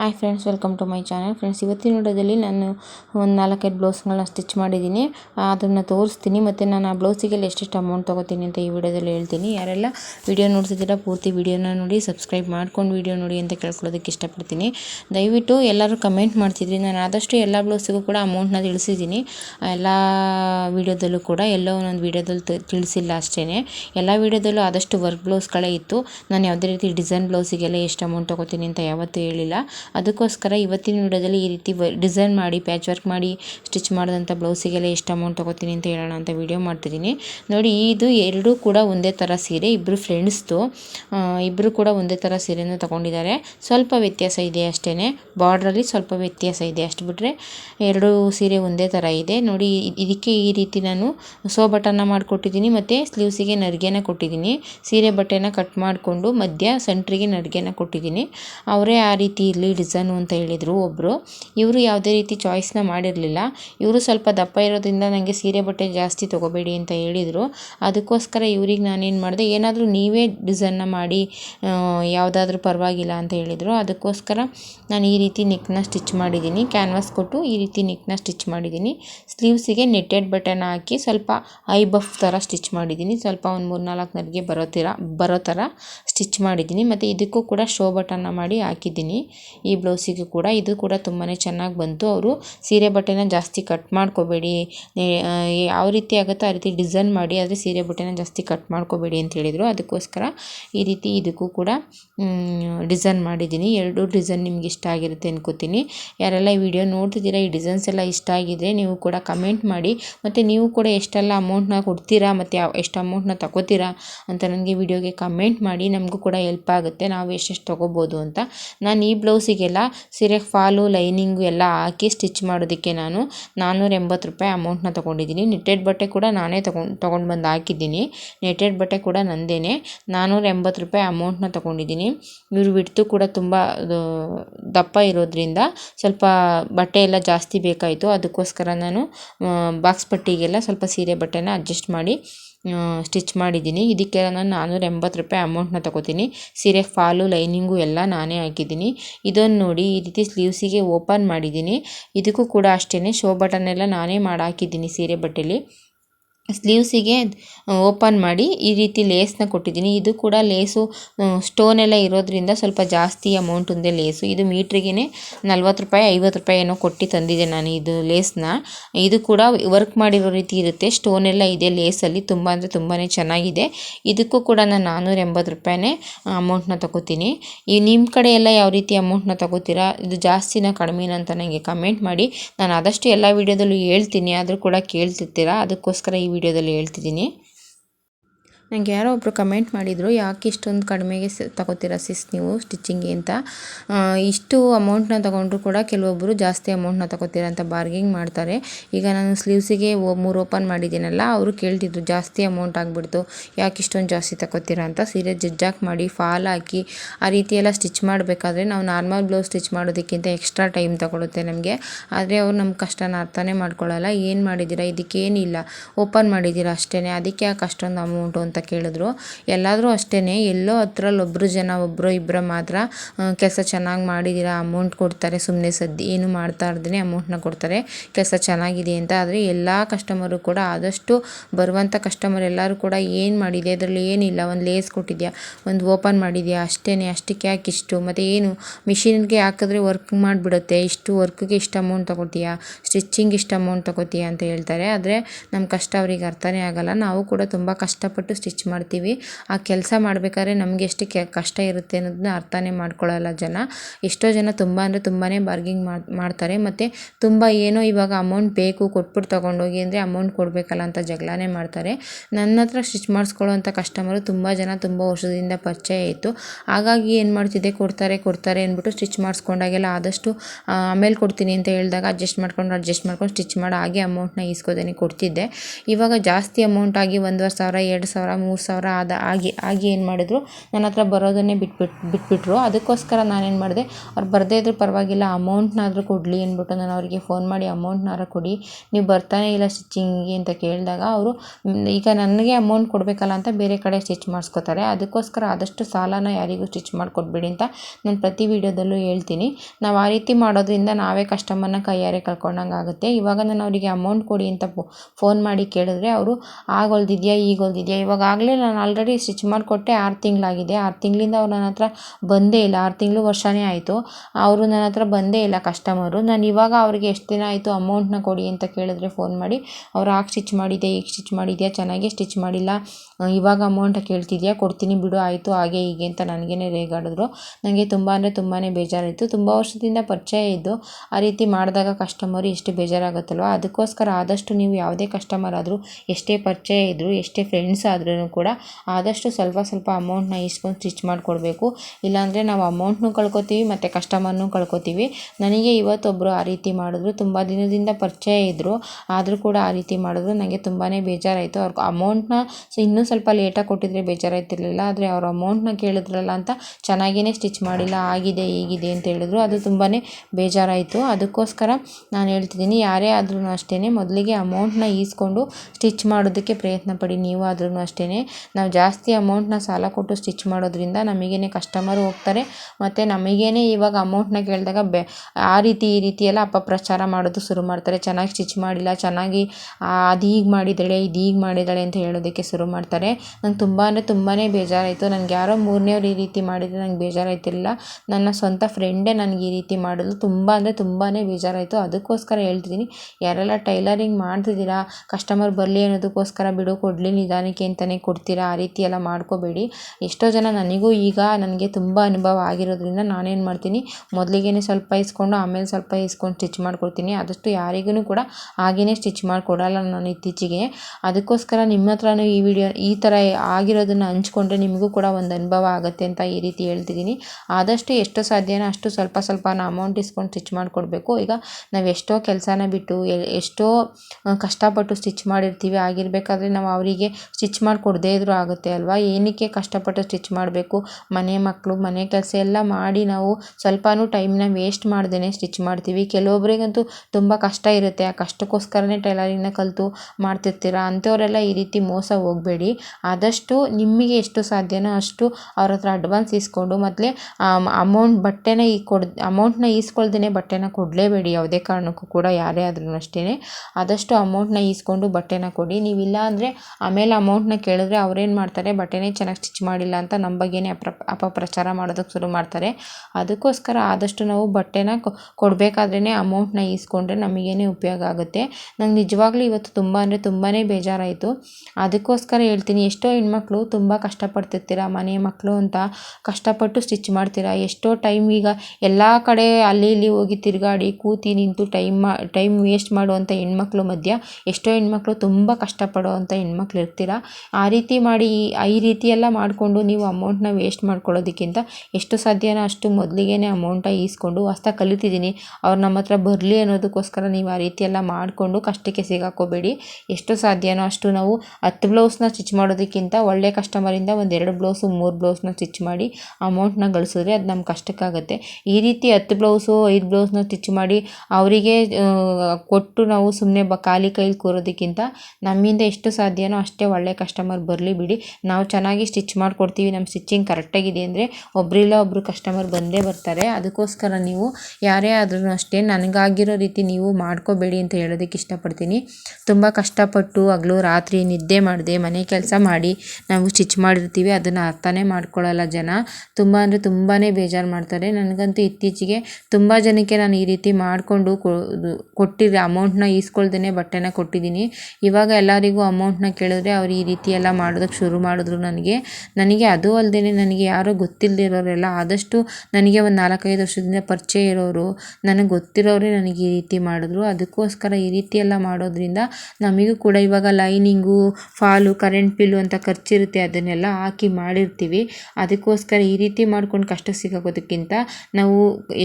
Hi friends welcome to my channel friends ಇವತ್ತಿನ ವಿಡಿಯೋದಲ್ಲಿ ನಾನು ಒಂದು ನಾಲ್ಕೈದು ಬ್ಲೌಸ್ಗಳನ್ನ ಸ್ಟಿಚ್ ಮಾಡಿದ್ದೀನಿ. ಅದನ್ನು ತೋರಿಸ್ತೀನಿ ಮತ್ತು ನಾನು ಆ ಬ್ಲೌಸಿಗೆಲ್ಲ ಎಷ್ಟೆಷ್ಟು ಅಮೌಂಟ್ ತೊಗೋತೀನಿ ಅಂತ ಈ ವಿಡಿಯೋದಲ್ಲಿ ಹೇಳ್ತೀನಿ. ಯಾರೆಲ್ಲ ವಿಡಿಯೋ ನೋಡ್ತಿದ್ದೀರಾ, ಪೂರ್ತಿ ವಿಡಿಯೋನ ನೋಡಿ ಸಬ್ಸ್ಕ್ರೈಬ್ ಮಾಡ್ಕೊಂಡು ವಿಡಿಯೋ ನೋಡಿ ಅಂತ ಕೇಳ್ಕೊಳ್ಳೋದಕ್ಕೆ ಇಷ್ಟಪಡ್ತೀನಿ. ದಯವಿಟ್ಟು ಎಲ್ಲರೂ ಕಮೆಂಟ್ ಮಾಡ್ತಿದ್ರಿ. ನಾನು ಆದಷ್ಟು ಎಲ್ಲ ಬ್ಲೌಸಿಗೂ ಕೂಡ ಅಮೌಂಟ್ನ ತಿಳಿಸಿದ್ದೀನಿ. ಎಲ್ಲ ವಿಡಿಯೋದಲ್ಲೂ ಕೂಡ ಎಲ್ಲೋ ಒಂದೊಂದು ವಿಡಿಯೋದಲ್ಲಿ ತಿಳಿಸಿಲ್ಲ ಅಷ್ಟೇ ಎಲ್ಲ ವಿಡಿಯೋದಲ್ಲೂ ಆದಷ್ಟು ವರ್ಕ್ ಬ್ಲೌಸ್ಗಳೇ ಇತ್ತು. ನಾನು ಯಾವುದೇ ರೀತಿ ಡಿಸೈನ್ ಬ್ಲೌಸಿಗೆಲ್ಲ ಎಷ್ಟು ಅಮೌಂಟ್ ತೊಗೋತೀನಿ ಅಂತ ಯಾವತ್ತೂ ಹೇಳಿಲ್ಲ. ಅದಕ್ಕೋಸ್ಕರ ಇವತ್ತಿನ ವಿಡಿಯೋದಲ್ಲಿ ಈ ರೀತಿ ಡಿಸೈನ್ ಮಾಡಿ ಪ್ಯಾಚ್ ವರ್ಕ್ ಮಾಡಿ ಸ್ಟಿಚ್ ಮಾಡಿದಂಥ ಬ್ಲೌಸಿಗೆಲ್ಲ ಎಷ್ಟು ಅಮೌಂಟ್ ತೊಗೋತೀನಿ ಅಂತ ಹೇಳೋಣ ಅಂತ ವಿಡಿಯೋ ಮಾಡ್ತಿದ್ದೀನಿ. ನೋಡಿ, ಇದು ಎರಡೂ ಕೂಡ ಒಂದೇ ಥರ ಸೀರೆ ಇಬ್ಬರು ಫ್ರೆಂಡ್ಸ್ದು ಇಬ್ಬರು ಕೂಡ ಒಂದೇ ಥರ ಸೀರೆನ ತೊಗೊಂಡಿದ್ದಾರೆ. ಸ್ವಲ್ಪ ವ್ಯತ್ಯಾಸ ಇದೆ ಅಷ್ಟೇ ಬಾರ್ಡ್ರಲ್ಲಿ ಸ್ವಲ್ಪ ವ್ಯತ್ಯಾಸ ಇದೆ ಅಷ್ಟು ಬಿಟ್ಟರೆ ಎರಡು ಸೀರೆ ಒಂದೇ ಥರ ಇದೆ. ನೋಡಿ ಇದಕ್ಕೆ ಈ ರೀತಿ ನಾನು ಸೋ ಬಟನ್ನ ಮಾಡಿಕೊಟ್ಟಿದ್ದೀನಿ ಮತ್ತು ಸ್ಲೀವ್ಸಿಗೆ ನರಿಗೆನ ಕೊಟ್ಟಿದ್ದೀನಿ. ಸೀರೆ ಬಟ್ಟೆನ ಕಟ್ ಮಾಡಿಕೊಂಡು ಮಧ್ಯ ಸೆಂಟ್ರಿಗೆ ನರಿಗೆನ ಕೊಟ್ಟಿದ್ದೀನಿ. ಅವರೇ ಆ ರೀತಿ ಇರಲಿ ಡಿಸೈನು ಅಂತ ಹೇಳಿದರು ಒಬ್ಬರು ಇವರು ಯಾವುದೇ ರೀತಿ ಚಾಯ್ಸ್ನ ಮಾಡಿರಲಿಲ್ಲ. ಇವರು ಸ್ವಲ್ಪ ದಪ್ಪ ಇರೋದ್ರಿಂದ ನನಗೆ ಸೀರೆ ಬಟ್ಟೆ ಜಾಸ್ತಿ ತೊಗೋಬೇಡಿ ಅಂತ ಹೇಳಿದರು. ಅದಕ್ಕೋಸ್ಕರ ಇವ್ರಿಗೆ ನಾನೇನು ಮಾಡಿದೆ, ಏನಾದರೂ ನೀವೇ ಡಿಸೈನ್ನ ಮಾಡಿ ಯಾವುದಾದ್ರೂ ಪರವಾಗಿಲ್ಲ ಅಂತ ಹೇಳಿದರು. ಅದಕ್ಕೋಸ್ಕರ ನಾನು ಈ ರೀತಿ ನೆಕ್ನ ಸ್ಟಿಚ್ ಮಾಡಿದ್ದೀನಿ. ಕ್ಯಾನ್ವಾಸ್ ಕೊಟ್ಟು ಈ ರೀತಿ ನೆಕ್ನ ಸ್ಟಿಚ್ ಮಾಡಿದ್ದೀನಿ. ಸ್ಲೀವ್ಸಿಗೆ ನೆಟ್ಟೆಡ್ ಬಟನ್ ಹಾಕಿ ಸ್ವಲ್ಪ ಐ ಬಫ್ ಥರ ಸ್ಟಿಚ್ ಮಾಡಿದ್ದೀನಿ. ಸ್ವಲ್ಪ ಒಂದು ಮೂರು ನಾಲ್ಕು ನರಿಗೆ ಬರೋ ಥರ ಬರೋ ಥರ ಸ್ಟಿಚ್ ಮಾಡಿದ್ದೀನಿ. ಮತ್ತು ಇದಕ್ಕೂ ಕೂಡ ಶೋ ಬಟನ್ನ ಮಾಡಿ ಹಾಕಿದ್ದೀನಿ. ಬ್ಲೌಸಿಗೂ ಕೂಡ ಇದು ಕೂಡ ತುಂಬಾ ಚೆನ್ನಾಗಿ ಬಂತು. ಅವರು ಸೀರೆ ಬಟ್ಟೆನ ಜಾಸ್ತಿ ಕಟ್ ಮಾಡ್ಕೋಬೇಡಿ. ಯಾವ ರೀತಿ ಆಗುತ್ತೋ ಆ ರೀತಿ ಡಿಸೈನ್ ಮಾಡಿ ಆದರೆ ಸೀರೆ ಬಟ್ಟೆನ ಜಾಸ್ತಿ ಕಟ್ ಮಾಡ್ಕೋಬೇಡಿ ಅಂತ ಹೇಳಿದರು. ಅದಕ್ಕೋಸ್ಕರ ಈ ರೀತಿ ಇದಕ್ಕೂ ಕೂಡ ಡಿಸೈನ್ ಮಾಡಿದ್ದೀನಿ. ಎರಡು ಡಿಸೈನ್ ನಿಮ್ಗೆ ಇಷ್ಟ ಆಗಿರುತ್ತೆ ಅನ್ಕೋತೀನಿ. ಯಾರೆಲ್ಲ ಈ ವಿಡಿಯೋ ನೋಡ್ತಿದ್ದೀರಾ, ಈ ಡಿಸೈನ್ಸ್ ಎಲ್ಲ ಇಷ್ಟ ಆಗಿದ್ರೆ ನೀವು ಕೂಡ ಕಮೆಂಟ್ ಮಾಡಿ. ಮತ್ತು ನೀವು ಕೂಡ ಎಷ್ಟೆಲ್ಲ ಅಮೌಂಟ್ನ ಕೊಡ್ತೀರಾ, ಮತ್ತು ಯಾವ, ಎಷ್ಟು ಅಮೌಂಟ್ನ ತಗೋತೀರಾ ಅಂತ ನನಗೆ ವಿಡಿಯೋಗೆ ಕಮೆಂಟ್ ಮಾಡಿ. ನಮಗೂ ಕೂಡ ಹೆಲ್ಪ್ ಆಗುತ್ತೆ. ನಾವು ಎಷ್ಟೆಷ್ಟು ತೊಗೋಬೋದು ಅಂತ. ನಾನು ಈ ಬ್ಲೌಸಿಗೆಲ್ಲ ಸೀರೆ ಫಾಲು, ಲೈನಿಂಗು ಎಲ್ಲ ಹಾಕಿ ಸ್ಟಿಚ್ ಮಾಡೋದಕ್ಕೆ ನಾನು ನಾನ್ನೂರ ಎಂಬತ್ತು ರೂಪಾಯಿ ಅಮೌಂಟ್ನ ತೊಗೊಂಡಿದ್ದೀನಿ. ನಿಟ್ಟೆಡ್ ಬಟ್ಟೆ ಕೂಡ ನಾನೇ ತೊಗೊಂಡು ತೊಗೊಂಡು ಬಂದು ಹಾಕಿದ್ದೀನಿ. ನೆಟ್ಟೆಡ್ ಬಟ್ಟೆ ಕೂಡ ನಂದೇನೆ. ನಾನ್ನೂರ ಎಂಬತ್ತು ರೂಪಾಯಿ ಅಮೌಂಟ್ನ ತೊಗೊಂಡಿದ್ದೀನಿ. ಇವರು ಬಿಡ್ತು ಕೂಡ ತುಂಬ ದಪ್ಪ ಇರೋದ್ರಿಂದ ಸ್ವಲ್ಪ ಬಟ್ಟೆ ಎಲ್ಲ ಜಾಸ್ತಿ ಬೇಕಾಯಿತು. ಅದಕ್ಕೋಸ್ಕರ ನಾನು ಬಾಕ್ಸ್ ಪಟ್ಟಿಗೆಲ್ಲ ಸ್ವಲ್ಪ ಸೀರೆ ಬಟ್ಟೆನ ಅಡ್ಜಸ್ಟ್ ಮಾಡಿ ಸ್ಟಿಚ್ ಮಾಡಿದ್ದೀನಿ. ಇದಕ್ಕೆ ನಾನು ನಾನ್ನೂರ ಎಂಬತ್ತು ರೂಪಾಯಿ ಅಮೌಂಟ್ನ ತೊಗೋತೀನಿ. ಸೀರೆ, ಫಾಲು, ಲೈನಿಂಗು ಎಲ್ಲ ನಾನೇ ಹಾಕಿದ್ದೀನಿ. ಇದನ್ನು ನೋಡಿ ಈ ರೀತಿ ಸ್ಲೀವ್ಸಿಗೆ ಓಪನ್ ಮಾಡಿದ್ದೀನಿ. ಇದಕ್ಕೂ ಕೂಡ ಅಷ್ಟೇ ಶೋ ಎಲ್ಲ ನಾನೇ ಮಾಡಿ ಹಾಕಿದ್ದೀನಿ ಸೀರೆ ಬಟ್ಟೆಲಿ. ಸ್ಲೀವ್ಸಿಗೆ ಓಪನ್ ಮಾಡಿ ಈ ರೀತಿ ಲೇಸ್ನ ಕೊಟ್ಟಿದ್ದೀನಿ. ಇದು ಕೂಡ ಲೇಸು ಸ್ಟೋನ್ ಎಲ್ಲ ಇರೋದ್ರಿಂದ ಸ್ವಲ್ಪ ಜಾಸ್ತಿ ಅಮೌಂಟ್ ಒಂದೇ ಲೇಸು. ಇದು ಮೀಟ್ರಿಗೆ ನಲ್ವತ್ತು ರೂಪಾಯಿ, ಐವತ್ತು ರೂಪಾಯಿ ಏನೋ ಕೊಟ್ಟು ತಂದಿದ್ದೆ ನಾನು ಇದು ಲೇಸ್ನ. ಇದು ಕೂಡ ವರ್ಕ್ ಮಾಡಿರೋ ರೀತಿ ಇರುತ್ತೆ. ಸ್ಟೋನ್ ಎಲ್ಲ ಇದೆ ಲೇಸಲ್ಲಿ ತುಂಬ ಅಂದರೆ ತುಂಬಾ ಚೆನ್ನಾಗಿದೆ. ಇದಕ್ಕೂ ಕೂಡ ನಾನು ನಾನ್ನೂರ ಎಂಬತ್ತು ರೂಪಾಯಿನೇ ಅಮೌಂಟ್ನ ತಗೋತೀನಿ. ಈ ನಿಮ್ಮ ಕಡೆ ಎಲ್ಲ ಯಾವ ರೀತಿ ಅಮೌಂಟ್ನ ತಗೋತೀರಾ? ಇದು ಜಾಸ್ತಿನ ಕಡಿಮೆನ ಅಂತ ನನಗೆ ಕಮೆಂಟ್ ಮಾಡಿ. ನಾನು ಆದಷ್ಟು ಎಲ್ಲ ವೀಡಿಯೋದಲ್ಲೂ ಹೇಳ್ತೀನಿ. ಆದರೂ ಕೂಡ ಕೇಳ್ತಿರ್ತೀರಾ? ಅದಕ್ಕೋಸ್ಕರ ಈ ವಿಡಿಯೋದಲ್ಲಿ ಹೇಳ್ತಿದ್ದೀನಿ. ನನಗೆ ಯಾರೋ ಒಬ್ಬರು ಕಮೆಂಟ್ ಮಾಡಿದರು, ಯಾಕೆ ಇಷ್ಟೊಂದು ಕಡಿಮೆಗೆ ಸ, ತಗೋತೀರ ಸಿಸ್ ನೀವು ಸ್ಟಿಚ್ಚಿಂಗ್ಗೆ ಅಂತ. ಇಷ್ಟು ಅಮೌಂಟ್ನ ತೊಗೊಂಡ್ರು ಕೂಡ ಕೆಲವೊಬ್ಬರು ಜಾಸ್ತಿ ಅಮೌಂಟ್ನ ತಗೋತೀರ ಅಂತ ಬಾರ್ಗಿಂಗ್ ಮಾಡ್ತಾರೆ. ಈಗ ನಾನು ಸ್ಲೀವ್ಸಿಗೆ ಮೂರು ಓಪನ್ ಮಾಡಿದ್ದೀನಲ್ಲ, ಅವರು ಕೇಳ್ತಿದ್ರು, ಜಾಸ್ತಿ ಅಮೌಂಟ್ ಆಗಿಬಿಡ್ತು, ಯಾಕೆ ಇಷ್ಟೊಂದು ಜಾಸ್ತಿ ತಗೋತೀರಾ? ಅಂತ. ಸೀರೆ ಜಜ್ಜಾಕ್ ಮಾಡಿ, ಫಾಲ್ ಹಾಕಿ, ಆ ರೀತಿ ಎಲ್ಲ ಸ್ಟಿಚ್ ಮಾಡಬೇಕಾದ್ರೆ ನಾವು ನಾರ್ಮಲ್ ಬ್ಲೌಸ್ ಸ್ಟಿಚ್ ಮಾಡೋದಕ್ಕಿಂತ ಎಕ್ಸ್ಟ್ರಾ ಟೈಮ್ ತಗೊಳುತ್ತೆ ನಮಗೆ. ಆದರೆ ಅವ್ರು ನಮ್ಮ ಕಷ್ಟನ ಅರ್ಥನೇ ಮಾಡ್ಕೊಳ್ಳಲ್ಲ ಏನು ಮಾಡಿದ್ದೀರಾ, ಇದಕ್ಕೇನಿಲ್ಲ. ಓಪನ್ ಮಾಡಿದ್ದೀರಾ ಅಷ್ಟೇ ಅದಕ್ಕೆ ಯಾಕೆ ಅಷ್ಟೊಂದು ಅಮೌಂಟು ಅಂತ ಕೇಳಿದ್ರು. ಎಲ್ಲಾದರೂ ಅಷ್ಟೇ ಎಲ್ಲೋ ಹತ್ರಲ್ಲಿ ಒಬ್ಬರು ಜನ ಒಬ್ಬರು ಇಬ್ಬರು ಮಾತ್ರ ಕೆಲಸ ಚೆನ್ನಾಗಿ ಮಾಡಿದ್ದೀರಾ ಅಮೌಂಟ್ ಕೊಡ್ತಾರೆ ಸುಮ್ಮನೆ ಸದ್ದಿ ಏನು ಮಾಡ್ತಾ ಇರ್ದೇ ಅಮೌಂಟ್ನ ಕೊಡ್ತಾರೆ, ಕೆಲಸ ಚೆನ್ನಾಗಿದೆ ಅಂತ. ಆದರೆ ಎಲ್ಲ ಕಸ್ಟಮರು ಕೂಡ ಆದಷ್ಟು ಬರುವಂಥ ಕಸ್ಟಮರ್ ಎಲ್ಲರೂ ಕೂಡ ಏನು ಮಾಡಿದೆ, ಅದರಲ್ಲಿ ಏನಿಲ್ಲ, ಒಂದು ಲೇಸ್ ಕೊಟ್ಟಿದ್ಯಾ, ಒಂದು ಓಪನ್ ಮಾಡಿದ್ಯಾ ಅಷ್ಟೇ ಅಷ್ಟಕ್ಕೆ ಯಾಕೆ ಇಷ್ಟು, ಮತ್ತು ಏನು ಮಿಷಿನ್ಗೆ ಹಾಕಿದ್ರೆ ವರ್ಕ್ ಮಾಡಿಬಿಡುತ್ತೆ, ಇಷ್ಟು ವರ್ಕ್ಗೆ ಇಷ್ಟು ಅಮೌಂಟ್ ತಗೋತೀಯಾ ಸ್ಟಿಚ್ಚಿಂಗ್ ಇಷ್ಟು ಅಮೌಂಟ್ ತಗೋತೀಯಾ ಅಂತ ಹೇಳ್ತಾರೆ. ಆದರೆ ನಮ್ಮ ಕಷ್ಟ ಅವರಿಗೆ ಅರ್ಥನೇ ಆಗಲ್ಲ. ನಾವು ಕೂಡ ತುಂಬ ಕಷ್ಟಪಟ್ಟು ಸ್ಟಿಚ್ ಮಾಡ್ತೀವಿ. ಆ ಕೆಲಸ ಮಾಡಬೇಕಾದ್ರೆ ನಮಗೆ ಎಷ್ಟು ಕಷ್ಟ ಇರುತ್ತೆ ಅನ್ನೋದನ್ನ ಅರ್ಥನೇ ಮಾಡ್ಕೊಳ್ಳಲ್ಲ ಜನ. ಎಷ್ಟೋ ಜನ ತುಂಬ ಅಂದರೆ ತುಂಬಾ ಬಾರ್ಗಿಂಗ್ ಮಾಡ್ತಾರೆ. ಮತ್ತು ತುಂಬ ಏನೋ ಇವಾಗ ಅಮೌಂಟ್ ಬೇಕು, ಕೊಟ್ಬಿಟ್ಟು ತೊಗೊಂಡೋಗಿ ಅಂದರೆ ಅಮೌಂಟ್ ಕೊಡಬೇಕಲ್ಲ ಅಂತ ಜಗಳನೇ ಮಾಡ್ತಾರೆ. ನನ್ನ ಹತ್ರ ಸ್ಟಿಚ್ ಮಾಡಿಸ್ಕೊಳ್ಳೋವಂಥ ಕಸ್ಟಮರು ತುಂಬ ಜನ ತುಂಬ ವರ್ಷದಿಂದ ಪರಿಚಯ ಇತ್ತು. ಹಾಗಾಗಿ ಏನು ಮಾಡ್ತಿದ್ದೆ, ಕೊಡ್ತಾರೆ ಕೊಡ್ತಾರೆ ಅಂದ್ಬಿಟ್ಟು ಸ್ಟಿಚ್ ಮಾಡಿಸ್ಕೊಂಡಾಗೆಲ್ಲ ಆದಷ್ಟು ಆಮೇಲೆ ಕೊಡ್ತೀನಿ ಅಂತ ಹೇಳಿದಾಗ ಅಡ್ಜಸ್ಟ್ ಮಾಡ್ಕೊಂಡು ಅಡ್ಜಸ್ಟ್ ಮಾಡ್ಕೊಂಡು ಸ್ಟಿಚ್ ಮಾಡಿ, ಹಾಗೆ ಅಮೌಂಟ್ನ ಈಸ್ಕೋದೇನೆ ಕೊಡ್ತಿದ್ದೆ. ಇವಾಗ ಜಾಸ್ತಿ ಅಮೌಂಟ್ ಆಗಿ ಒಂದುವರೆ ಸಾವಿರ, ಎರಡು ಸಾವಿರ ಮೂರು ಸಾವಿರ ಆದ ಆಗಿ ಆಗಿ ಏನು ಮಾಡಿದ್ರು? ನನ್ನ ಹತ್ರ ಬರೋದನ್ನೇ ಬಿಟ್ಬಿಟ್ಟು ಬಿಟ್ಬಿಟ್ರು. ಅದಕ್ಕೋಸ್ಕರ ನಾನೇನು ಮಾಡಿದೆ, ಅವ್ರು ಬರದೇ ಇದ್ರೂ ಪರವಾಗಿಲ್ಲ, ಅಮೌಂಟ್ನಾದರೂ ಕೊಡಲಿ ಅಂದ್ಬಿಟ್ಟು ನಾನು ಅವರಿಗೆ ಫೋನ್ ಮಾಡಿ ಅಮೌಂಟ್ನಾರ ಕೊಡಿ, ನೀವು ಬರ್ತಾನೆ ಇಲ್ಲ ಸ್ಟಿಚಿಂಗಿಗೆ ಅಂತ ಕೇಳಿದಾಗ ಅವರು ಈಗ ನನಗೆ ಅಮೌಂಟ್ ಕೊಡಬೇಕಲ್ಲ ಅಂತ ಬೇರೆ ಕಡೆ ಸ್ಟಿಚ್ ಮಾಡಿಸ್ಕೋತಾರೆ. ಅದಕ್ಕೋಸ್ಕರ ಆದಷ್ಟು ಸಾಲನ ಯಾರಿಗೂ ಸ್ಟಿಚ್ ಮಾಡಿಕೊಟ್ಬಿಡಿ ಅಂತ ನಾನು ಪ್ರತಿ ವಿಡಿಯೋದಲ್ಲೂ ಹೇಳ್ತೀನಿ. ನಾವು ಆ ರೀತಿ ಮಾಡೋದ್ರಿಂದ ನಾವೇ ಕಸ್ಟಮರ್ನ ಕೈಯಾರೆ ಕಳ್ಕೊಂಡಂಗೆ ಆಗುತ್ತೆ. ಇವಾಗ ನಾನು ಅವರಿಗೆ ಅಮೌಂಟ್ ಕೊಡಿ ಅಂತ ಫೋನ್ ಮಾಡಿ ಕೇಳಿದ್ರೆ ಅವರು, ಆಗ ಹೊಲ್ದಿದ್ಯಾ, ಈಗ ಹೊಲ್ದಿದ್ಯಾ? ಇವಾಗಲೇ ನಾನು ಆಲ್ರೆಡಿ ಸ್ಟಿಚ್ ಮಾಡಿಕೊಟ್ಟೆ ಆರು ತಿಂಗಳಾಗಿದೆ. ಆರು ತಿಂಗಳಿಂದ ಅವ್ರು ನನ್ನ ಹತ್ರ ಬಂದೇ ಇಲ್ಲ. ಆರು ತಿಂಗಳು ವರ್ಷನೇ ಆಯಿತು. ಅವರು ನನ್ನ ಹತ್ರ ಬಂದೇ ಇಲ್ಲ ಕಸ್ಟಮರು ನಾನು ಇವಾಗ ಅವ್ರಿಗೆ ಎಷ್ಟು ದಿನ ಆಯಿತು ಅಮೌಂಟ್ನ ಕೊಡಿ ಅಂತ ಕೇಳಿದ್ರೆ ಫೋನ್ ಮಾಡಿ, ಅವ್ರು ಆಗ ಸ್ಟಿಚ್ ಮಾಡಿದ್ದೆ ಈಗ ಸ್ಟಿಚ್ ಮಾಡಿದ್ಯಾ? ಚೆನ್ನಾಗೇ ಸ್ಟಿಚ್ ಮಾಡಿಲ್ಲ. ಇವಾಗ ಅಮೌಂಟ್ ಕೇಳ್ತಿದ್ಯಾ? ಕೊಡ್ತೀನಿ ಬಿಡು, ಆಯಿತು, ಹಾಗೆ, ಹೀಗೆ ಅಂತ ನನಗೇ ರೇಗಾಡಿದ್ರು. ನನಗೆ ತುಂಬ ಅಂದರೆ ತುಂಬಾ ಬೇಜಾರಾಯಿತು. ತುಂಬ ವರ್ಷದಿಂದ ಪರಿಚಯ ಇದ್ದು, ಆ ರೀತಿ ಮಾಡಿದಾಗ ಕಸ್ಟಮರು ಎಷ್ಟು ಬೇಜಾರಾಗುತ್ತಲ್ವ? ಅದಕ್ಕೋಸ್ಕರ ಆದಷ್ಟು ನೀವು ಯಾವುದೇ ಕಸ್ಟಮರ್ ಆದರೂ ಎಷ್ಟೇ ಪರಿಚಯ ಇದ್ದರು ಎಷ್ಟೇ ಫ್ರೆಂಡ್ಸ್ ಆದ್ರೂ ಕೂಡ ಆದಷ್ಟು ಸ್ವಲ್ಪ ಸ್ವಲ್ಪ ಅಮೌಂಟ್ನ ಇಸ್ಕೊಂಡು ಸ್ಟಿಚ್ ಮಾಡಿಕೊಡ್ಬೇಕು. ಇಲ್ಲಾಂದರೆ ನಾವು ಅಮೌಂಟ್ನೂ ಕಳ್ಕೊತೀವಿ ಮತ್ತು ಕಸ್ಟಮರ್ನೂ ಕಳ್ಕೊತೀವಿ. ನನಗೆ ಇವತ್ತೊಬ್ಬರು ಆ ರೀತಿ ಮಾಡಿದ್ರು, ತುಂಬ ದಿನದಿಂದ ಪರಿಚಯ ಇದ್ದರು ಆದರೂ ಕೂಡ ಆ ರೀತಿ ಮಾಡಿದ್ರು. ನನಗೆ ತುಂಬಾ ಬೇಜಾರಾಯಿತು. ಅವ್ರಿಗೆ ಅಮೌಂಟ್ನ ಇನ್ನೂ ಸ್ವಲ್ಪ ಲೇಟಾಗಿ ಕೊಟ್ಟಿದ್ರೆ ಬೇಜಾರಾಯ್ತಿರ್ಲಿಲ್ಲ. ಆದರೆ ಅವ್ರು ಅಮೌಂಟ್ನ ಕೇಳಿದ್ರಲ್ಲ ಅಂತ ಚೆನ್ನಾಗಿಯೇ ಸ್ಟಿಚ್ ಮಾಡಿಲ್ಲ, ಆಗಿದೆ, ಹೀಗಿದೆ ಅಂತ ಹೇಳಿದ್ರು. ಅದು ತುಂಬಾ ಬೇಜಾರಾಯಿತು. ಅದಕ್ಕೋಸ್ಕರ ನಾನು ಹೇಳ್ತಿದ್ದೀನಿ, ಯಾರೇ ಆದ್ರೂ ಅಷ್ಟೇ ಮೊದಲಿಗೆ ಅಮೌಂಟ್ನ ಈಸ್ಕೊಂಡು ಸ್ಟಿಚ್ ಮಾಡೋದಕ್ಕೆ ಪ್ರಯತ್ನ ಪಡಿ. ನೀವು ಆದ್ರೂ ಅಷ್ಟೇ ನಾವು ಜಾಸ್ತಿ ಅಮೌಂಟ್ನ ಸಾಲ ಕೊಟ್ಟು ಸ್ಟಿಚ್ ಮಾಡೋದ್ರಿಂದ ನಮಗೇನೆ ಕಸ್ಟಮರ್ ಹೋಗ್ತಾರೆ. ಮತ್ತು ನಮಗೇನೆ ಇವಾಗ ಅಮೌಂಟ್ನ ಕೇಳಿದಾಗ ಬೆ ಆ ರೀತಿ, ಈ ರೀತಿ ಎಲ್ಲ ಅಪಪ್ರಚಾರ ಮಾಡೋದು ಶುರು ಮಾಡ್ತಾರೆ. ಚೆನ್ನಾಗಿ ಸ್ಟಿಚ್ ಮಾಡಿಲ್ಲ, ಚೆನ್ನಾಗಿ ಅದು ಹೀಗೆ ಮಾಡಿದ್ದಾಳೆ, ಇದು ಹೀಗೆ ಮಾಡಿದಾಳೆ ಅಂತ ಹೇಳೋದಕ್ಕೆ ಶುರು ಮಾಡ್ತಾರೆ. ನಂಗೆ ತುಂಬ ಅಂದರೆ ತುಂಬಾ ಬೇಜಾರಾಯಿತು. ನನಗೆ ಯಾರೋ ಮೂರನೇವ್ರು ಈ ರೀತಿ ಮಾಡಿದರೆ ನಂಗೆ ಬೇಜಾರಾಯ್ತಿರಲಿಲ್ಲ. ನನ್ನ ಸ್ವಂತ ಫ್ರೆಂಡೇ ನನಗೆ ಈ ರೀತಿ ಮಾಡಿದ್ಲು. ತುಂಬ ಅಂದರೆ ತುಂಬಾ ಬೇಜಾರಾಯಿತು. ಅದಕ್ಕೋಸ್ಕರ ಹೇಳ್ತಿದ್ದೀನಿ. ಯಾರೆಲ್ಲ ಟೈಲರಿಂಗ್ ಮಾಡ್ತಿದ್ದೀರಾ ಕಸ್ಟಮರ್ ಬರಲಿ ಅನ್ನೋದಕ್ಕೋಸ್ಕರ ಬಿಡು, ಕೊಡಲಿ ನಿಧಾನಕ್ಕೆ ಅಂತಲೇ ಕೊಡ್ತೀರಾ? ಆ ರೀತಿ ಎಲ್ಲ ಮಾಡ್ಕೋಬೇಡಿ. ಎಷ್ಟೋ ಜನ ನನಗೂ ಈಗ ನನಗೆ ತುಂಬ ಅನುಭವ ಆಗಿರೋದ್ರಿಂದ ನಾನೇನು ಮಾಡ್ತೀನಿ? ಮೊದಲಿಗೇನೆ ಸ್ವಲ್ಪ ಇಸ್ಕೊಂಡು, ಆಮೇಲೆ ಸ್ವಲ್ಪ ಇಸ್ಕೊಂಡು ಸ್ಟಿಚ್ ಮಾಡ್ಕೊಡ್ತೀನಿ. ಆದಷ್ಟು ಯಾರಿಗೂ ಕೂಡ ಹಾಗೇ ಸ್ಟಿಚ್ ಮಾಡಿಕೊಡಲ್ಲ ನಾನು ಇತ್ತೀಚೆಗೆ. ಅದಕ್ಕೋಸ್ಕರ ನಿಮ್ಮ ಹತ್ರನೂ ಈ ವಿಡಿಯೋ, ಈ ಥರ ಆಗಿರೋದನ್ನು ಹಂಚ್ಕೊಂಡ್ರೆ ನಿಮಗೂ ಕೂಡ ಒಂದು ಅನುಭವ ಆಗುತ್ತೆ ಅಂತ ಈ ರೀತಿ ಹೇಳ್ತಿದ್ದೀನಿ. ಆದಷ್ಟು ಎಷ್ಟು ಸಾಧ್ಯನೋ ಅಷ್ಟು ಸ್ವಲ್ಪ ಸ್ವಲ್ಪನ ಅಮೌಂಟ್ ಇಸ್ಕೊಂಡು ಸ್ಟಿಚ್ ಮಾಡಿಕೊಡ್ಬೇಕು. ಈಗ ನಾವು ಎಷ್ಟೋ ಕೆಲಸನ ಬಿಟ್ಟು ಎಷ್ಟೋ ಕಷ್ಟಪಟ್ಟು ಸ್ಟಿಚ್ ಮಾಡಿರ್ತೀವಿ. ಆಗಿರಬೇಕಾದ್ರೆ ನಾವು ಅವರಿಗೆ ಸ್ಟಿಚ್ ಮಾಡಿಕೊಡದೇ ಇದ್ದರೂ ಆಗುತ್ತೆ ಅಲ್ವಾ? ಏನಕ್ಕೆ ಕಷ್ಟಪಟ್ಟು ಸ್ಟಿಚ್ ಮಾಡಬೇಕು? ಮನೆ ಮಕ್ಕಳು ಮನೆ ಕೆಲಸ ಎಲ್ಲ ಮಾಡಿ ನಾವು ಸ್ವಲ್ಪನೂ ಟೈಮ್ನ ವೇಸ್ಟ್ ಮಾಡ್ದೇ ಸ್ಟಿಚ್ ಮಾಡ್ತೀವಿ. ಕೆಲವೊಬ್ಬರಿಗಂತೂ ತುಂಬ ಕಷ್ಟ ಇರುತ್ತೆ. ಆ ಕಷ್ಟಕ್ಕೋಸ್ಕರನೇ ಟೈಲರಿಂಗ್ನ ಕಲಿತು ಮಾಡ್ತಿರ್ತೀರ? ಅಂಥವರೆಲ್ಲ ಈ ರೀತಿ ಮೋಸ ಹೋಗಬೇಡಿ. ಆದಷ್ಟು ನಿಮಗೆ ಎಷ್ಟು ಸಾಧ್ಯನೋ ಅಷ್ಟು ಅವ್ರ ಹತ್ರ ಅಡ್ವಾನ್ಸ್ ಇಸ್ಕೊಂಡು ಮೊದಲೇ ಅಮೌಂಟ್ ಬಟ್ಟೆನ ಈ ಕೊಡ್ ಅಮೌಂಟ್ನ ಈಸ್ಕೊಳ್ದೇ ಬಟ್ಟೆನ ಕೊಡಲೇಬೇಡಿ. ಯಾವುದೇ ಕಾರಣಕ್ಕೂ ಕೂಡ ಯಾರೇ ಆದ್ರೂ ಅಷ್ಟೇ ಆದಷ್ಟು ಅಮೌಂಟ್ನ ಈಸ್ಕೊಂಡು ಬಟ್ಟೆನ ಕೊಡಿ. ನೀವಿಲ್ಲ ಅಂದರೆ ಆಮೇಲೆ ಅಮೌಂಟ್ನ ಕೇಳಿದ್ರೆ ಅವ್ರೇನು ಮಾಡ್ತಾರೆ, ಬಟ್ಟೆನೇ ಚೆನ್ನಾಗಿ ಸ್ಟಿಚ್ ಮಾಡಿಲ್ಲ ಅಂತ ನಮ್ಮ ಬಗ್ಗೆನೇ ಅಪ್ರ, ಅಪಪ್ರಚಾರ ಮಾಡೋದಕ್ಕೆ ಶುರು ಮಾಡ್ತಾರೆ. ಅದಕ್ಕೋಸ್ಕರ ಆದಷ್ಟು ನಾವು ಬಟ್ಟೆನ ಕೊಡಬೇಕಾದ್ರೇ ಅಮೌಂಟ್ನ ಈಸ್ಕೊಂಡ್ರೆ ನಮಗೇನೆ ಉಪಯೋಗ ಆಗುತ್ತೆ. ನಂಗೆ ನಿಜವಾಗ್ಲೂ ಇವತ್ತು ತುಂಬ ಅಂದರೆ ತುಂಬಾ ಬೇಜಾರಾಯಿತು. ಅದಕ್ಕೋಸ್ಕರ ಹೇಳ್ತೀನಿ, ಎಷ್ಟೋ ಹೆಣ್ಮಕ್ಳು ತುಂಬ ಕಷ್ಟಪಡ್ತಿರ್ತೀರ, ಮನೆ ಮಕ್ಕಳು ಅಂತ ಕಷ್ಟಪಟ್ಟು ಸ್ಟಿಚ್ ಮಾಡ್ತೀರಾ? ಎಷ್ಟೋ ಟೈಮ್ ಈಗ ಎಲ್ಲ ಕಡೆ ಅಲ್ಲಿ ಇಲ್ಲಿ ಹೋಗಿ ತಿರುಗಾಡಿ ಕೂತಿ ನಿಂತು ಟೈಮ್ ಮಾ ಟೈಮ್ ವೇಸ್ಟ್ ಮಾಡುವಂಥ ಹೆಣ್ಮಕ್ಳು ಮಧ್ಯ ಎಷ್ಟೋ ಹೆಣ್ಮಕ್ಳು ತುಂಬ ಕಷ್ಟಪಡುವಂಥ ಹೆಣ್ಮಕ್ಳು ಇರ್ತೀರ? ಆ ರೀತಿ ಮಾಡಿ, ಈ ರೀತಿ ಮಾಡಿಕೊಂಡು ನೀವು ಅಮೌಂಟ್ನ ವೇಸ್ಟ್ ಮಾಡ್ಕೊಳ್ಳೋದಕ್ಕಿಂತ ಎಷ್ಟು ಸಾಧ್ಯನೋ ಅಷ್ಟು ಮೊದಲಿಗೆ ಅಮೌಂಟ ಈಸ್ಕೊಂಡು ಹೊಸ ಕಲಿತಿದ್ದೀನಿ. ಅವ್ರು ನಮ್ಮ ಹತ್ರ ಬರಲಿ ಅನ್ನೋದಕ್ಕೋಸ್ಕರ ನೀವು ಆ ರೀತಿ ಎಲ್ಲ ಮಾಡಿಕೊಂಡು ಕಷ್ಟಕ್ಕೆ ಸಿಗಾಕೋಬೇಡಿ. ಎಷ್ಟು ಸಾಧ್ಯನೋ ಅಷ್ಟು ನಾವು ಹತ್ತು ಬ್ಲೌಸ್ನ ಸ್ಟಿಚ್ ಮಾಡೋದಕ್ಕಿಂತ ಒಳ್ಳೆ ಕಸ್ಟಮರಿಂದ ಒಂದೆರಡು ಬ್ಲೌಸು ಮೂರು ಬ್ಲೌಸ್ನ ಸ್ಟಿಚ್ ಮಾಡಿ ಅಮೌಂಟ್ನ ಗಳಿಸಿದ್ರೆ ಅದು ನಮ್ಮ ಕಷ್ಟಕ್ಕಾಗುತ್ತೆ. ಈ ರೀತಿ ಹತ್ತು ಬ್ಲೌಸು ಐದು ಬ್ಲೌಸ್ನ ಸ್ಟಿಚ್ ಮಾಡಿ ಅವರಿಗೆ ಕೊಟ್ಟು ನಾವು ಸುಮ್ಮನೆ ಬ, ಖಾಲಿ ಕೈಲಿ ಕೂರೋದಕ್ಕಿಂತ ನಮ್ಮಿಂದ ಎಷ್ಟು ಸಾಧ್ಯನೋ ಅಷ್ಟೇ ಒಳ್ಳೆ ಕಸ್ಟಮರ್ ಬರಲಿ ಬಿಡಿ. ನಾವು ಚೆನ್ನಾಗಿ ಸ್ಟಿಚ್ ಮಾಡಿಕೊಡ್ತೀವಿ. ನಮ್ಮ ಸ್ಟಿಚ್ಚಿಂಗ್ ಕರೆಕ್ಟಾಗಿದೆ ಅಂದರೆ ಒಬ್ಬರಿಲ್ಲ ಒಬ್ಬರು ಕಸ್ಟಮರ್ ಬಂದೇ ಬರ್ತಾರೆ. ಅದಕ್ಕೋಸ್ಕರ ನೀವು ಯಾರೇ ಆದ್ರೂ ಅಷ್ಟೇ ನನಗಾಗಿರೋ ರೀತಿ ನೀವು ಮಾಡ್ಕೋಬೇಡಿ ಅಂತ ಹೇಳೋದಕ್ಕೆ ಇಷ್ಟಪಡ್ತೀನಿ. ತುಂಬ ಕಷ್ಟಪಟ್ಟು ಹಗಲು ರಾತ್ರಿ ನಿದ್ದೆ ಮಾಡಿದೆ ಮನೆ ಕೆಲಸ ಮಾಡಿ ನಾವು ಸ್ಟಿಚ್ ಮಾಡಿರ್ತೀವಿ. ಅದನ್ನು ಅರ್ಥನೇ ಮಾಡ್ಕೊಳ್ಳಲ್ಲ ಜನ. ತುಂಬ ಅಂದರೆ ತುಂಬಾ ಬೇಜಾರು ಮಾಡ್ತಾರೆ. ನನಗಂತೂ ಇತ್ತೀಚೆಗೆ ತುಂಬ ಜನಕ್ಕೆ ನಾನು ಈ ರೀತಿ ಮಾಡಿಕೊಂಡು ಕೊಟ್ಟಿರೋ ಅಮೌಂಟ್ನ ಈಸ್ಕೊಳ್ದೇ ಬಟ್ಟೆನ ಕೊಟ್ಟಿದ್ದೀನಿ. ಇವಾಗ ಎಲ್ಲರಿಗೂ ಅಮೌಂಟ್ನ ಕೇಳಿದ್ರೆ ಅವ್ರು ಈ ರೀತಿ ಎಲ್ಲ ಮಾಡೋದಕ್ಕೆ ಶುರು ಮಾಡಿದ್ರು ನನಗೆ. ನನಗೆ ಅದು ಅಲ್ಲದೆ ನನಗೆ ಯಾರೋ ಗೊತ್ತಿಲ್ಲದಿರೋರೆಲ್ಲ ಆದಷ್ಟು ನನಗೆ ಒಂದು ನಾಲ್ಕೈದು ವರ್ಷದಿಂದ ಪರಿಚಯ ಇರೋರು, ನನಗೆ ಗೊತ್ತಿರೋರೇ ನನಗೆ ಈ ರೀತಿ ಮಾಡಿದ್ರು. ಅದಕ್ಕೋಸ್ಕರ ಈ ರೀತಿ ಎಲ್ಲ ಮಾಡೋದ್ರಿಂದ ನಮಗೂ ಕೂಡ ಇವಾಗ ಲೈನಿಂಗು, ಫಾಲು, ಕರೆಂಟ್ ಬಿಲ್ಲು ಅಂತ ಖರ್ಚಿರುತ್ತೆ, ಅದನ್ನೆಲ್ಲ ಹಾಕಿ ಮಾಡಿರ್ತೀವಿ. ಅದಕ್ಕೋಸ್ಕರ ಈ ರೀತಿ ಮಾಡ್ಕೊಂಡು ಕಷ್ಟ ಸಿಗೋದಕ್ಕಿಂತ ನಾವು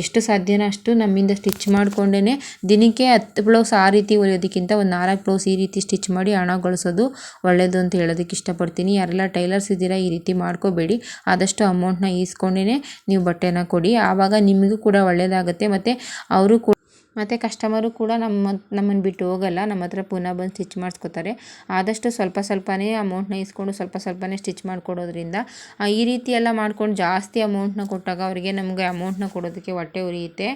ಎಷ್ಟು ಸಾಧ್ಯನೋ ಅಷ್ಟು ನಮ್ಮಿಂದ ಸ್ಟಿಚ್ ಮಾಡಿಕೊಂಡೇ ದಿನಕ್ಕೆ ಹತ್ತು ಬ್ಲೌಸ್ ಆ ರೀತಿ ಹೊಲಿಯೋದಕ್ಕಿಂತ ಒಂದು ನಾಲ್ಕು ಬ್ಲೌಸ್ ಈ ರೀತಿ ಸ್ಟಿಚ್ ಮಾಡಿ ಹಣ ಗಳಿಸೋದು ಒಳ್ಳೆಯದು ಅಂತ ಹೇಳೋದು ಹೇಳೋದಕ್ಕೆ ಇಷ್ಟಪಡ್ತೀನಿ. ಯಾರೆಲ್ಲ ಟೈಲರ್ಸ್ ಇದ್ದೀರಾ, ಈ ರೀತಿ ಮಾಡ್ಕೋಬೇಡಿ. ಆದಷ್ಟು ಅಮೌಂಟ್ನ ಈಸ್ಕೊಂಡೇ ನೀವು ಬಟ್ಟೆನ ಕೊಡಿ. ಆವಾಗ ನಿಮಗೂ ಕೂಡ ಒಳ್ಳೆಯದಾಗುತ್ತೆ ಮತ್ತು ಅವರು ಕೂಡ ಮತ್ತು ಕಸ್ಟಮರು ಕೂಡ ನಮ್ಮ ನಮ್ಮನ್ನು ಬಿಟ್ಟು ಹೋಗಲ್ಲ, ನಮ್ಮ ಹತ್ರ ಪುನಃ ಬಂದು ಸ್ಟಿಚ್ ಮಾಡಿಸ್ಕೋತಾರೆ. ಆದಷ್ಟು ಸ್ವಲ್ಪ ಸ್ವಲ್ಪನೇ ಅಮೌಂಟ್ನ ಇಸ್ಕೊಂಡು ಸ್ವಲ್ಪ ಸ್ವಲ್ಪನೇ ಸ್ಟಿಚ್ ಮಾಡಿಕೊಡೋದ್ರಿಂದ ಈ ರೀತಿ ಎಲ್ಲ ಮಾಡ್ಕೊಂಡು ಜಾಸ್ತಿ ಅಮೌಂಟ್ನ ಕೊಟ್ಟಾಗ ಅವರಿಗೆ ನಮಗೆ ಅಮೌಂಟ್ನ ಕೊಡೋದಕ್ಕೆ ಹೊಟ್ಟೆ ಉರಿಯುತ್ತೆ.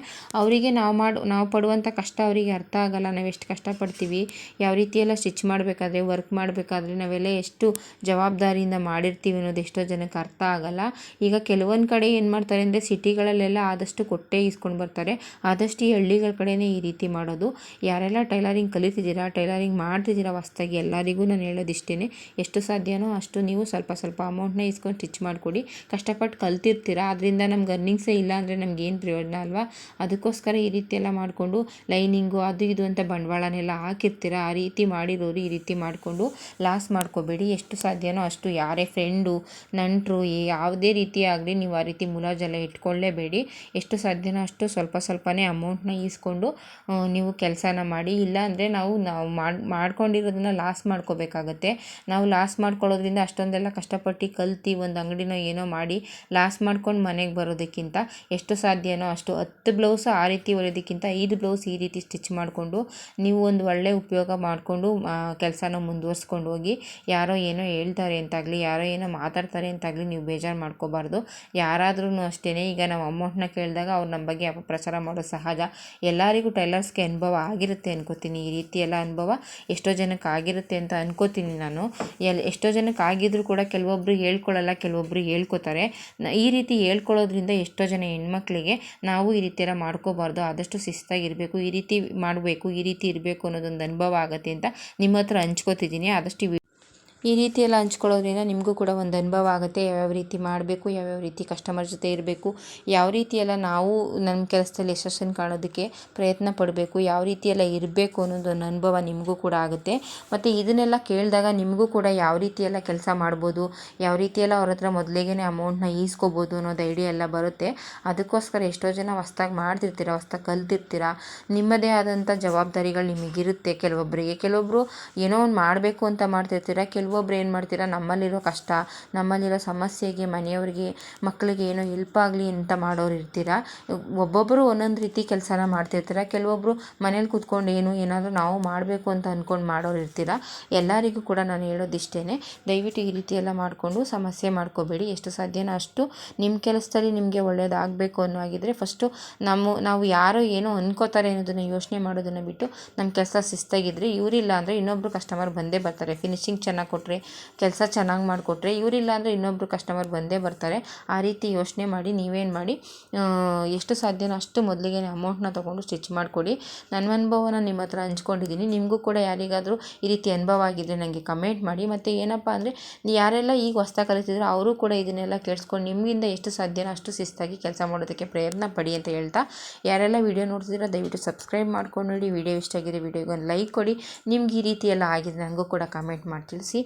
ಅವರಿಗೆ ನಾವು ಮಾಡು, ನಾವು ಪಡುವಂಥ ಕಷ್ಟ ಅವರಿಗೆ ಅರ್ಥ ಆಗಲ್ಲ. ನಾವು ಎಷ್ಟು ಕಷ್ಟಪಡ್ತೀವಿ, ಯಾವ ರೀತಿ ಎಲ್ಲ ಸ್ಟಿಚ್ ಮಾಡಬೇಕಾದ್ರೆ ವರ್ಕ್ ಮಾಡಬೇಕಾದ್ರೆ, ನಾವೆಲ್ಲ ಎಷ್ಟು ಜವಾಬ್ದಾರಿಯಿಂದ ಮಾಡಿರ್ತೀವಿ ಅನ್ನೋದು ಎಷ್ಟೋ ಜನಕ್ಕೆ ಅರ್ಥ ಆಗಲ್ಲ. ಈಗ ಕೆಲವೊಂದು ಕಡೆ ಏನು ಮಾಡ್ತಾರೆ ಅಂದರೆ ಸಿಟಿಗಳಲ್ಲೆಲ್ಲ ಆದಷ್ಟು ಕೊಟ್ಟೆ ಇಸ್ಕೊಂಡು ಬರ್ತಾರೆ. ಆದಷ್ಟು ಈ ಹಳ್ಳಿಗಳ ಕಡೆನೇ ಈ ರೀತಿ ಮಾಡೋದು. ಯಾರೆಲ್ಲ ಟೈಲರಿಂಗ್ ಕಲಿತಿದ್ದೀರಾ, ಟೈಲರಿಂಗ್ ಮಾಡ್ತಿದ್ದೀರಾ ಹೊಸ್ದಾಗಿ ಎಲ್ಲರಿಗೂ ನಾನು ಹೇಳೋದು ಇಷ್ಟೇ ಎಷ್ಟು ಸಾಧ್ಯನೋ ಅಷ್ಟು ನೀವು ಸ್ವಲ್ಪ ಸ್ವಲ್ಪ ಅಮೌಂಟ್ನ ಇಸ್ಕೊಂಡು ಸ್ಟಿಚ್ ಮಾಡಿಕೊಡಿ. ಕಷ್ಟಪಟ್ಟು ಕಲ್ತಿರ್ತೀರಾ ಅದರಿಂದ ನಮ್ಗೆ ಅರ್ನಿಂಗ್ಸೇ ಇಲ್ಲ ಅಂದರೆ ನಮ್ಗೆ ಏನು ಪ್ರಯೋಜನ ಅಲ್ವಾ? ಅದಕ್ಕೋಸ್ಕರ ಈ ರೀತಿ ಎಲ್ಲ ಮಾಡಿಕೊಂಡು ಲೈನಿಂಗು ಅದು ಇದು ಅಂತ ಬಂಡವಾಳನೆಲ್ಲ ಹಾಕಿರ್ತೀರ, ಆ ರೀತಿ ಮಾಡಿರೋರು ಈ ರೀತಿ ಮಾಡಿಕೊಂಡು ಲಾಸ್ ಮಾಡ್ಕೋಬೇಡಿ. ಎಷ್ಟು ಸಾಧ್ಯನೋ ಅಷ್ಟು ಯಾರೇ ಫ್ರೆಂಡು, ನಂಟರು ಯಾವುದೇ ರೀತಿ ಆಗಲಿ ನೀವು ಆ ರೀತಿ ಮುಲಾಜೆಲ್ಲ ಇಟ್ಕೊಳ್ಳೇಬೇಡಿ. ಎಷ್ಟು ಸಾಧ್ಯನೋ ಅಷ್ಟು ಸ್ವಲ್ಪ ಸ್ವಲ್ಪನೇ ಅಮೌಂಟ್ನ ಈಸ್ಕೊಂಡು ನೀವು ಕೆಲಸನ ಮಾಡಿ. ಇಲ್ಲ ಅಂದರೆ ನಾವು ನಾವು ಮಾಡಿ, ಮಾಡ್ಕೊಂಡಿರೋದನ್ನ ಲಾಸ್ ಮಾಡ್ಕೋಬೇಕಾಗತ್ತೆ. ನಾವು ಲಾಸ್ ಮಾಡ್ಕೊಳ್ಳೋದ್ರಿಂದ ಅಷ್ಟೊಂದೆಲ್ಲ ಕಷ್ಟಪಟ್ಟು ಕಲ್ತು ಒಂದು ಅಂಗಡಿನೋ ಏನೋ ಮಾಡಿ ಲಾಸ್ ಮಾಡ್ಕೊಂಡು ಮನೆಗೆ ಬರೋದಕ್ಕಿಂತ ಎಷ್ಟು ಸಾಧ್ಯನೋ ಅಷ್ಟು ಹತ್ತು ಬ್ಲೌಸ್ ಆ ರೀತಿ ಹೊಲಿಯೋದಕ್ಕಿಂತ ಐದು ಬ್ಲೌಸ್ ಈ ರೀತಿ ಸ್ಟಿಚ್ ಮಾಡಿಕೊಂಡು, ನೀವು ಒಂದು ಒಳ್ಳೆಯ ಉಪಯೋಗ ಮಾಡಿಕೊಂಡು ಕೆಲಸನ ಮುಂದುವರ್ಸ್ಕೊಂಡು ಹೋಗಿ, ಯಾರೋ ಏನೋ ಹೇಳ್ತಾರೆ ಅಂತಾಗಲಿ, ಯಾರೋ ಏನೋ ಮಾತಾಡ್ತಾರೆ ಅಂತಾಗಲಿ ನೀವು ಬೇಜಾರು ಮಾಡ್ಕೋಬಾರ್ದು. ಯಾರಾದ್ರೂ ಅಷ್ಟೇ ಈಗ ನಾವು ಅಮೌಂಟ್ನ ಕೇಳಿದಾಗ ಅವ್ರು ನಮ್ಮ ಬಗ್ಗೆ ಅಪಪ್ರಚಾರ ಮಾಡೋದು ಸಹಜ. ಎಲ್ಲರಿಗೂ ಟೈಲರ್ಸ್ಗೆ ಅನುಭವ ಆಗಿರುತ್ತೆ ಅನ್ಕೋತೀನಿ. ಈ ರೀತಿ ಎಲ್ಲ ಅನುಭವ ಎಷ್ಟೋ ಜನಕ್ಕೆ ಆಗಿರುತ್ತೆ ಅಂತ ಅನ್ಕೋತೀನಿ ನಾನು. ಎಲ್ಲಿ ಎಷ್ಟೋ ಜನಕ್ಕೆ ಆಗಿದ್ರು ಕೂಡ ಕೆಲವೊಬ್ಬರು ಹೇಳ್ಕೊಳ್ಳಲ್ಲ ಕೆಲವೊಬ್ಬರು ಹೇಳ್ಕೊತಾರೆ. ಈ ರೀತಿ ಹೇಳ್ಕೊಳ್ಳೋದ್ರಿಂದ ಎಷ್ಟೋ ಜನ ಹೆಣ್ಮಕ್ಳಿಗೆ ನಾವು ಈ ರೀತಿಯೆಲ್ಲ ಮಾಡ್ಕೋಬಾರ್ದು. ಆದಷ್ಟು ಶಿಸ್ತಾಗಿರಬೇಕು, ಈ ರೀತಿ ಮಾಡಬೇಕು, ಈ ರೀತಿ ಇರಬೇಕು ಅನ್ನೋದೊಂದು ಅನುಭವ ಆಗುತ್ತೆ ಅಂತ ನಿಮ್ಮ ಹತ್ರ ಹಂಚ್ಕೋತಿದ್ದೀನಿ. ಆದಷ್ಟು ಈ ರೀತಿ ಎಲ್ಲ ಹಂಚ್ಕೊಳ್ಳೋದ್ರಿಂದ ನಿಮಗೂ ಕೂಡ ಒಂದು ಅನುಭವ ಆಗುತ್ತೆ. ಯಾವ್ಯಾವ ರೀತಿ ಮಾಡಬೇಕು, ಯಾವ್ಯಾವ ರೀತಿ ಕಸ್ಟಮರ್ ಜೊತೆ ಇರಬೇಕು, ಯಾವ ರೀತಿ ಎಲ್ಲ ನಾವು ನಮ್ಮ ಕೆಲಸದಲ್ಲಿ ಯಶಸ್ಸನ್ನು ಕಾಣೋದಕ್ಕೆ ಪ್ರಯತ್ನ ಪಡಬೇಕು, ಯಾವ ರೀತಿ ಇರಬೇಕು ಇರಬೇಕು ಅನ್ನೋದೊಂದು ಅನುಭವ ನಿಮಗೂ ಕೂಡ ಆಗುತ್ತೆ. ಮತ್ತು ಇದನ್ನೆಲ್ಲ ಕೇಳಿದಾಗ ನಿಮಗೂ ಕೂಡ ಯಾವ ರೀತಿ ಎಲ್ಲ ಕೆಲಸ ಮಾಡ್ಬೋದು, ಯಾವ ರೀತಿ ಎಲ್ಲ ಅವ್ರ ಹತ್ರ ಮೊದಲಿಗೆ ಅಮೌಂಟ್ನ ಈಸ್ಕೋಬೋದು ಅನ್ನೋದು ಐಡಿಯಾ ಎಲ್ಲ ಬರುತ್ತೆ. ಅದಕ್ಕೋಸ್ಕರ ಎಷ್ಟೋ ಜನ ಹೊಸ್ದಾಗಿ ಮಾಡ್ತಿರ್ತೀರ, ಹೊಸ್ದಾಗಿ ಕಲ್ತಿರ್ತೀರ. ನಿಮ್ಮದೇ ಆದಂಥ ಜವಾಬ್ದಾರಿಗಳು ನಿಮಗಿರುತ್ತೆ. ಕೆಲವೊಬ್ಬರಿಗೆ ಕೆಲವೊಬ್ಬರು ಏನೋ ಒಂದು ಮಾಡಬೇಕು ಅಂತ ಮಾಡ್ತಿರ್ತೀರ ಕೆಲವು ಕೆಲವೊಬ್ರು ಏನು ಮಾಡ್ತೀರ? ನಮ್ಮಲ್ಲಿರೋ ಕಷ್ಟ, ನಮ್ಮಲ್ಲಿರೋ ಸಮಸ್ಯೆಗೆ, ಮನೆಯವ್ರಿಗೆ, ಮಕ್ಕಳಿಗೆ ಏನೋ ಹೆಲ್ಪ್ ಆಗಲಿ ಅಂತ ಮಾಡೋರು ಇರ್ತೀರ? ಒಬ್ಬೊಬ್ಬರು ಒಂದೊಂದು ರೀತಿ ಕೆಲಸನ ಮಾಡ್ತಿರ್ತೀರ? ಕೆಲವೊಬ್ಬರು ಮನೇಲಿ ಕೂತ್ಕೊಂಡು ಏನು ಏನಾದರೂ ನಾವು ಮಾಡಬೇಕು ಅಂತ ಅಂದ್ಕೊಂಡು ಮಾಡೋರು ಇರ್ತೀರ? ಎಲ್ಲರಿಗೂ ಕೂಡ ನಾನು ಹೇಳೋದಿಷ್ಟೇ ದಯವಿಟ್ಟು ಈ ರೀತಿ ಎಲ್ಲ ಮಾಡಿಕೊಂಡು ಸಮಸ್ಯೆ ಮಾಡ್ಕೋಬೇಡಿ. ಎಷ್ಟು ಸಾಧ್ಯನೋ ಅಷ್ಟು ನಿಮ್ಮ ಕೆಲಸದಲ್ಲಿ ನಿಮಗೆ ಒಳ್ಳೆಯದಾಗಬೇಕು ಅನ್ನೋ ಆಗಿದ್ದರೆ ಫಸ್ಟು ನಮ್ಮ ನಾವು ಯಾರೋ ಏನೋ ಅನ್ಕೋತಾರೆ ಅನ್ನೋದನ್ನು ಯೋಚನೆ ಮಾಡೋದನ್ನು ಬಿಟ್ಟು ನಮ್ಮ ಕೆಲಸ ಶಿಸ್ತಾಗಿದ್ದರೆ ಇವರಿಲ್ಲ ಅಂದರೆ ಇನ್ನೊಬ್ಬರು ಕಸ್ಟಮರ್ ಬಂದೇ ಬರ್ತಾರೆ. ಫಿನಿಶಿಂಗ್ ಚೆನ್ನಾಗಿ ಕೊಟ್ಟರೆ ಕೆಲಸ ಚೆನ್ನಾಗಿ ಮಾಡಿಕೊಟ್ರೆ, ಇವರಿಲ್ಲ ಅಂದರೆ ಇನ್ನೊಬ್ಬರು ಕಸ್ಟಮರ್ ಬಂದೇ ಬರ್ತಾರೆ. ಆ ರೀತಿ ಯೋಚನೆ ಮಾಡಿ, ನೀವೇನು ಮಾಡಿ ಎಷ್ಟು ಸಾಧ್ಯನೋ ಅಷ್ಟು ಮೊದಲಿಗೆ ಅಮೌಂಟ್ನ ತೊಗೊಂಡು ಸ್ಟಿಚ್ ಮಾಡಿಕೊಡಿ. ನನ್ನ ಅನುಭವನ ನಿಮ್ಮ ಹತ್ರ ಹಂಚ್ಕೊಂಡಿದ್ದೀನಿ ನಿಮಗೂ ಕೂಡ ಯಾರಿಗಾದರೂ ಈ ರೀತಿ ಅನುಭವ ಆಗಿದ್ದರೆ ನನಗೆ ಕಮೆಂಟ್ ಮಾಡಿ. ಮತ್ತು ಏನಪ್ಪ ಅಂದರೆ ಯಾರೆಲ್ಲ ಈಗ ಹೊಸ ಕಲಿತಿದ್ರು ಅವರು ಕೂಡ ಇದನ್ನೆಲ್ಲ ಕೇಳಿಸ್ಕೊಂಡು ನಿಮಗಿಂದ ಎಷ್ಟು ಸಾಧ್ಯನೋ ಅಷ್ಟು ಶಿಸ್ತಾಗಿ ಕೆಲಸ ಮಾಡೋದಕ್ಕೆ ಪ್ರಯತ್ನ ಪಡಿ ಅಂತ ಹೇಳ್ತಾ, ಯಾರೆಲ್ಲ ವೀಡಿಯೋ ನೋಡ್ತಿದ್ರೆ ದಯವಿಟ್ಟು ಸಬ್ಸ್ಕ್ರೈಬ್ ಮಾಡ್ಕೊಂಡು ನೋಡಿ. ವೀಡಿಯೋ ಇಷ್ಟ ಆಗಿದೆ ವೀಡಿಯೋಗೆ ಒಂದು ಲೈಕ್ ಕೊಡಿ. ನಿಮ್ಗೆ ಈ ರೀತಿ ಎಲ್ಲ ಆಗಿದೆ ನನಗೂ ಕೂಡ ಕಮೆಂಟ್ ಮಾಡಿ ತಿಳಿಸಿ.